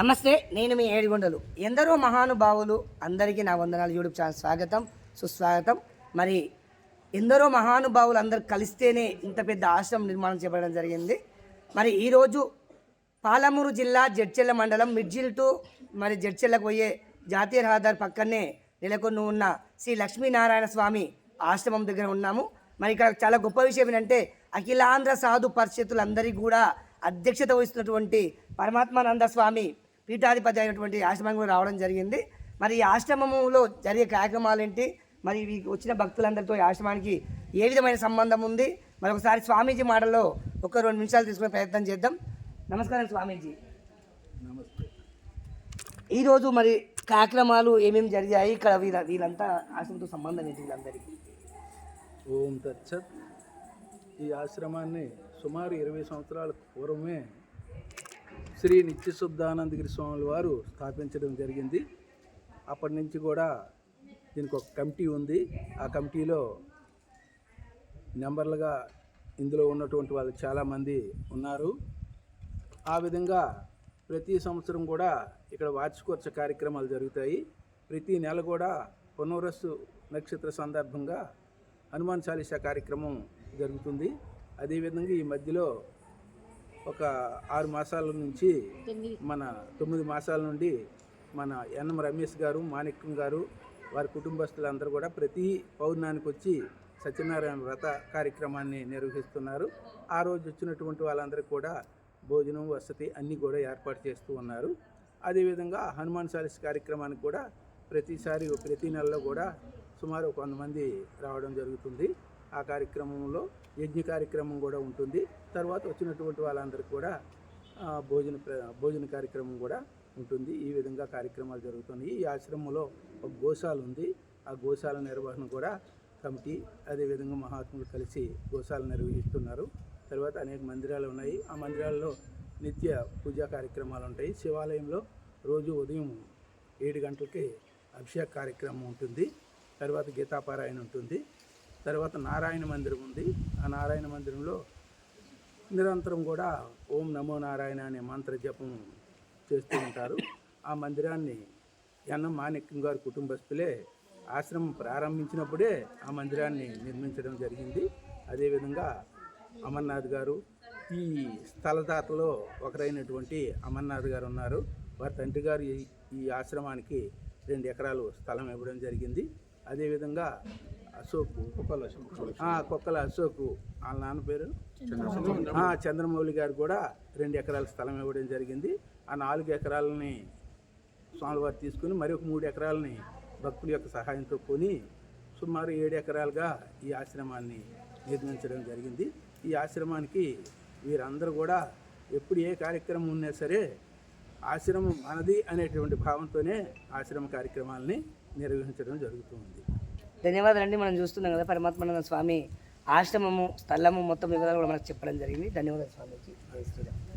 నమస్తే నేను మీ ఏడుగొండలు. ఎందరో మహానుభావులు అందరికీ నా వందనాలు. యూట్యూబ్ ఛానల్ స్వాగతం సుస్వాగతం. మరి ఎందరో మహానుభావులు అందరు కలిస్తేనే ఇంత పెద్ద ఆశ్రమం నిర్మాణం చేయబడడం జరిగింది. మరి ఈరోజు పాలమూరు జిల్లా జడ్చెల్ల మండలం మిడ్జిల్ టు మరి జడ్చెల్లకు పోయే జాతీయ రహదారి పక్కనే నెలకొని ఉన్న శ్రీ లక్ష్మీనారాయణ స్వామి ఆశ్రమం దగ్గర ఉన్నాము. మరి ఇక్కడ చాలా గొప్ప విషయం ఏంటంటే అఖిలాంధ్ర సాధు పరిషత్తులందరికీ కూడా అధ్యక్షత వహిస్తున్నటువంటి పరమాత్మానంద స్వామి పీఠాధిపతి అయినటువంటి ఆశ్రమం కూడా రావడం జరిగింది. మరి ఈ ఆశ్రమంలో జరిగే కార్యక్రమాలు ఏంటి మరి వచ్చిన భక్తులందరితో ఈ ఆశ్రమానికి ఏ విధమైన సంబంధం ఉంది? మరి ఒకసారి స్వామీజీ మాటల్లో ఒక రెండు నిమిషాలు తీసుకునే ప్రయత్నం చేద్దాం. నమస్కారం స్వామీజీ. నమస్తే ఈరోజు మరి కార్యక్రమాలు ఏమేమి జరిగాయి? ఇక్కడ వీళ్ళ వీళ్ళంతా ఆశ్రమంతో సంబంధం ఏంటి వీళ్ళందరికీ? ఓం తచ్చత్ ఈ ఆశ్రమాన్ని సుమారు ఇరవై సంవత్సరాల పూర్వమే శ్రీ నిత్యశుద్ధానందగిరి స్వామి వారు స్థాపించడం జరిగింది. అప్పటి నుంచి కూడా దీనికి ఒక కమిటీ ఉంది. ఆ కమిటీలో నెంబర్లుగా ఇందులో ఉన్నటువంటి వాళ్ళు చాలామంది ఉన్నారు. ఆ విధంగా ప్రతి సంవత్సరం కూడా ఇక్కడ వార్షికోత్సవ కార్యక్రమాలు జరుగుతాయి. ప్రతి నెల కూడా పునరస్సు నక్షత్ర సందర్భంగా హనుమాన్ చాలీసా కార్యక్రమం జరుగుతుంది. అదేవిధంగా ఈ మధ్యలో ఒక ఆరు మాసాల నుంచి మన తొమ్మిది మాసాల నుండి మన ఎన్ఎం రమేష్ గారు మాణిక్యం గారు వారి కుటుంబస్తులందరూ కూడా ప్రతి పౌర్ణానికి వచ్చి సత్యనారాయణ వ్రత కార్యక్రమాన్ని నిర్వహిస్తున్నారు. ఆ రోజు వచ్చినటువంటి వాళ్ళందరికీ కూడా భోజనం వసతి అన్నీ కూడా ఏర్పాటు చేస్తూ ఉన్నారు. అదేవిధంగా హనుమాన్ చాలీస్ కార్యక్రమానికి కూడా ప్రతిసారి ప్రతి నెలలో కూడా సుమారు ఒక వంద మంది రావడం జరుగుతుంది. ఆ కార్యక్రమంలో యజ్ఞ కార్యక్రమం కూడా ఉంటుంది. తర్వాత వచ్చినటువంటి వాళ్ళందరికీ కూడా భోజన ప్ర- భోజన కార్యక్రమం కూడా ఉంటుంది. ఈ విధంగా కార్యక్రమాలు జరుగుతున్నాయి. ఈ ఆశ్రమంలో ఒక గోశాల ఉంది. ఆ గోశాల నిర్వహణ కూడా కమిటీ అదేవిధంగా మహాత్ములు కలిసి గోశాల నిర్వహిస్తున్నారు. తర్వాత అనేక మందిరాలు ఉన్నాయి. ఆ మందిరాల్లో నిత్య పూజా కార్యక్రమాలు ఉంటాయి. శివాలయంలో రోజు ఉదయం ఏడు గంటలకి అభిషేక కార్యక్రమం ఉంటుంది. తర్వాత గీతాపారాయణ ఉంటుంది. తర్వాత నారాయణ మందిరం ఉంది. ఆ నారాయణ మందిరంలో నిరంతరం కూడా ఓం నమో నారాయణ అనే మంత్ర జపం చేస్తూ ఉంటారు. ఆ మందిరాన్ని ఎన్నం మాణిక్యం గారి కుటుంబస్తులే ఆశ్రమం ప్రారంభించినప్పుడే ఆ మందిరాన్ని నిర్మించడం జరిగింది. అదేవిధంగా అమర్నాథ్ గారు ఈ స్థలదాతలో ఒకరైనటువంటి అమర్నాథ్ గారు ఉన్నారు. వారి తండ్రి గారు ఈ- ఈ ఆశ్రమానికి రెండు ఎకరాలు స్థలం ఇవ్వడం జరిగింది. అదేవిధంగా అశోక్. ఆ, కుక్కల అశోక్. వాళ్ళ నాన్న పేరు? ఆ, చంద్రమౌళి గారు కూడా రెండు ఎకరాల స్థలం ఇవ్వడం జరిగింది. ఆ నాలుగు ఎకరాలని స్వామివారు తీసుకుని మరి ఒక మూడు ఎకరాలని భక్తుల యొక్క సహాయంతో కొని సుమారు ఏడు ఎకరాలుగా ఈ ఆశ్రమాన్ని నిర్మించడం జరిగింది. ఈ ఆశ్రమానికి వీరందరూ కూడా ఎప్పుడు ఏ కార్యక్రమం ఉన్నా సరే ఆశ్రమం మనది అనేటువంటి భావంతోనే ఆశ్రమ కార్యక్రమాలని నిర్వహించడం జరుగుతుంది ధన్యవాదాలండి. మనం చూస్తున్నాం కదా పరమాత్మానంద స్వామి ఆశ్రమము స్థలము మొత్తం వివరాలు కూడా మనకు చెప్పడం జరిగింది. ధన్యవాదాలు స్వామికి.